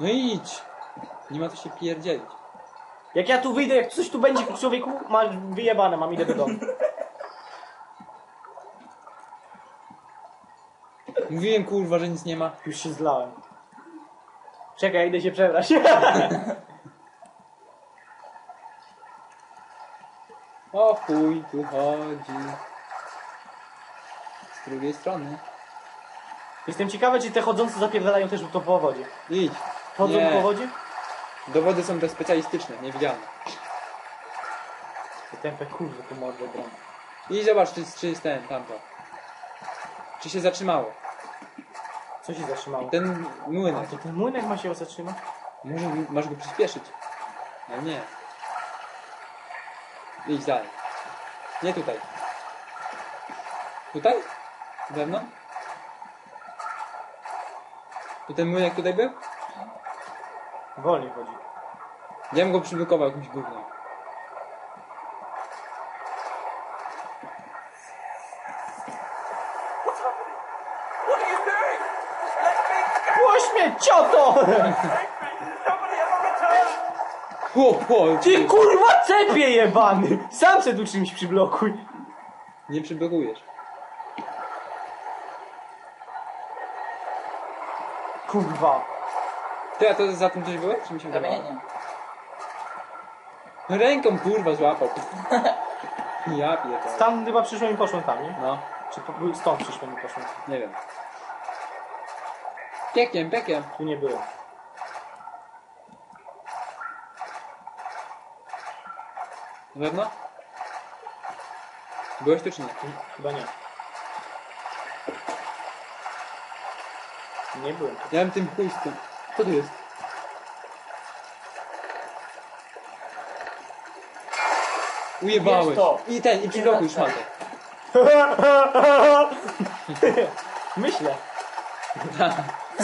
No idź! Nie ma co się pierdzielić. Jak ja tu wyjdę, jak coś tu będzie, człowieku, masz wyjebane, mam idę do domu. Mówiłem kurwa, że nic nie ma. Już się zlałem. Czekaj, idę się przebrać. O chuj, tu chodzi. Z drugiej strony. Jestem ciekawy, czy te chodzące zapierdalają też to po wodzie. Idź. Chodzą Nie. po wodzie? Dowody są te specjalistyczne, niewidzialne. Te Tępe kurwy, tu mordę gram. I zobacz, czy, czy jest ten, tamto. Czy się zatrzymało. Co się zatrzymało? Ten A młynek. to ten młynek ma się zatrzymać? Może masz go przyspieszyć. Ale nie. Idź dalej. Nie tutaj. Tutaj? Pewno? To ten młynek tutaj był? Wolniej chodzi. Ja bym go przyblokował jakimś gównem. Mnie, cioto! Chłop, chłop! Ty kurwa cepie jebany! Sam se tu czymś przyblokuj. Nie przyblokujesz. Kurwa. Ty, a to za tym coś było? Czy mi się wydawało? Kamienie. Ręką kurwa złapał. Ja pierdolę. Tam chyba przyszło mi poszło tam, nie? No, Czy po, stąd przyszło mi poszło? nie wiem. Piekiem, piekiem. Tu nie było. Na pewno? Byłeś tu czy nie? Chyba nie. Nie byłem. Ja bym tym chuj z tym. Co tu jest? Ujebałeś. Bierz to. I ten, i przyblokuj szmatę. Myślę.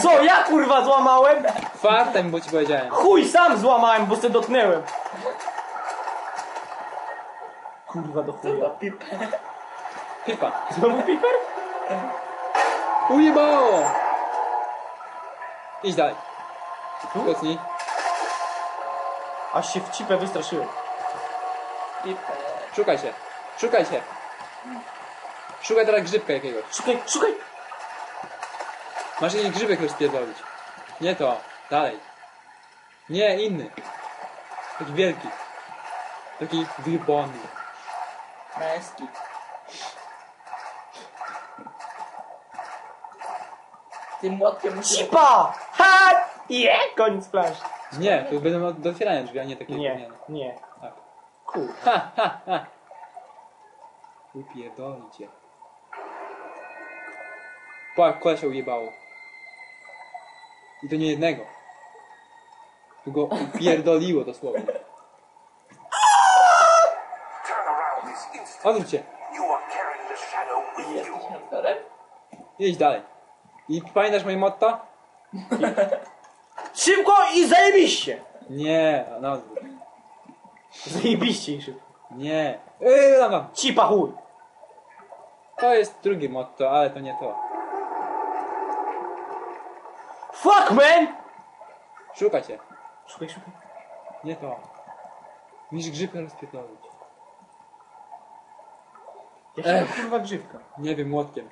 Co, ja kurwa złamałem? Fartem, bo ci powiedziałem. Chuj, sam złamałem, bo se dotknęłem. Kurwa do chuja. Pip. Pipa. Znowu piper? Ujebało! Idź dalej. Kocnij. Aż się w cipę wystraszyłem. Pip. Szukaj się. Szukaj się. Szukaj teraz grzybka jakiegoś. Szukaj, szukaj! Masz jakiś grzybek rozpierdolić. Nie to. Dalej. Nie, inny. Taki wielki. Taki wyjebany. Męski. Tym młotkiem musisz... Cipa! Ha! Je! Koniec planszy. Nie, to będą do otwierania drzwi, a nie takie Nie, drewniane. nie. Tak. Kur... Ha, ha, ha. Upierdolicie. Tak, kolesia ujebało. I to nie jednego. Tu go upierdoliło dosłownie. Turn around this instant. Odwróć się. You are carrying the shadow with you. Jesteś aktorem? Idź dalej. I pamiętasz moje motto? Szybko i zajebiście! Nie, na odwrót. Zajebiście i szybko. Nie. Yy, tam, tam. Cipa chuj. To jest drugie motto, ale to nie to. Fuck man! Szukaj się. Szukaj, szukaj. Nie to. Musisz grzybkę rozpierdolić. Jaka Ech. kurwa grzywka? Nie wiem, młotkiem.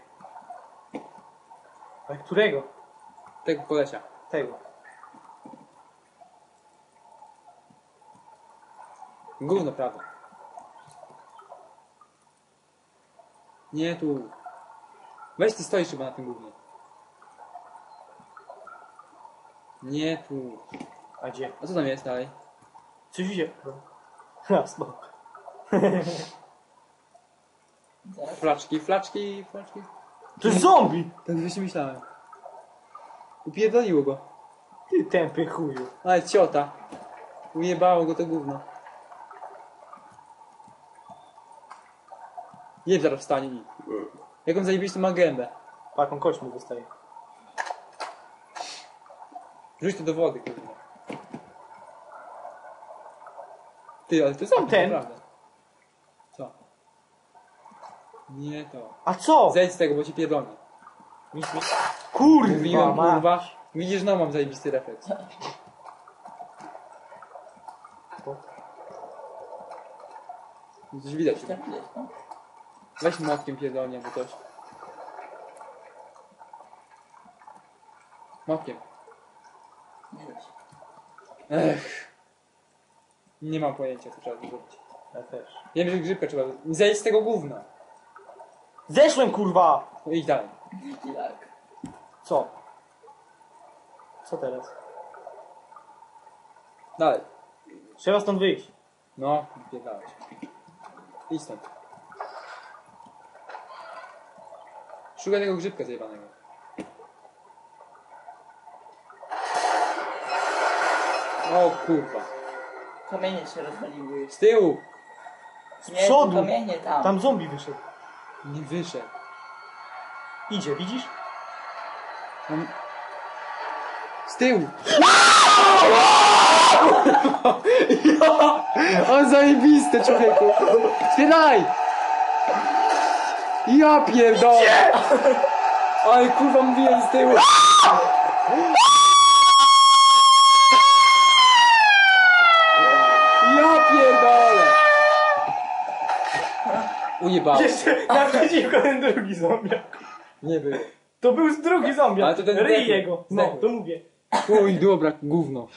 Ale którego? Tego kolesia. Tego. Gówno, prawda. Nie tu. Weź ty stoisz chyba na tym gównie. Nie tu. A gdzie? A co tam jest dalej? Coś idzie. Spoko. Zaraz. Flaczki, flaczki, flaczki. To jest zombie! Tak właśnie myślałem. Upierdoliło go. Ty tępy chuju. Ale ciota. Ujebało go to gówno. Nie zaraz wstanie i... Jak on zajebistą ma gębę. Taką kość mu dostaje. Rzuć to do wody, kurwa. Ty, ale to jest Ten. naprawdę. Co? Nie to. A co? Zejdź z tego, bo ci pierdolę. Nic, nic. Kurwa, Mówiłem, ma. kurwa. Widzisz, no mam zajebisty refleks. Coś widać. Tak widać, no. Weź młotkiem pierdolnie, bo coś. Młotkiem. Widać. Ech. Nie mam pojęcia, co trzeba zrobić. Ja też. Wiem, że grzybkę trzeba... Zejść z tego gówna. Zeszłem kurwa! No idź dalej. Jaki lag. Co? Co teraz? Dalej. Trzeba stąd wyjść. No, pierdalać. Idź stąd. Szukaj tego grzybka zajebanego. O kurwa. Kamienie się rozwaliły. Z tyłu! Nie, przodu. kamienie tam. Tam zombie wyszedł. Nie wyszedł. Idzie, widzisz? On... Z tyłu! On zajebiste, człowieku! Spieraj! Ja pierdolę! Ale kurwa mówiłem z tyłu! Ja pierdolę! Ujebałem. Jeszcze naprzeciwko ten drugi zombiak. Nie był. To był drugi zombiak. Ale to ten Ryj jego. No, to mówię. Oj, dobra, gówno.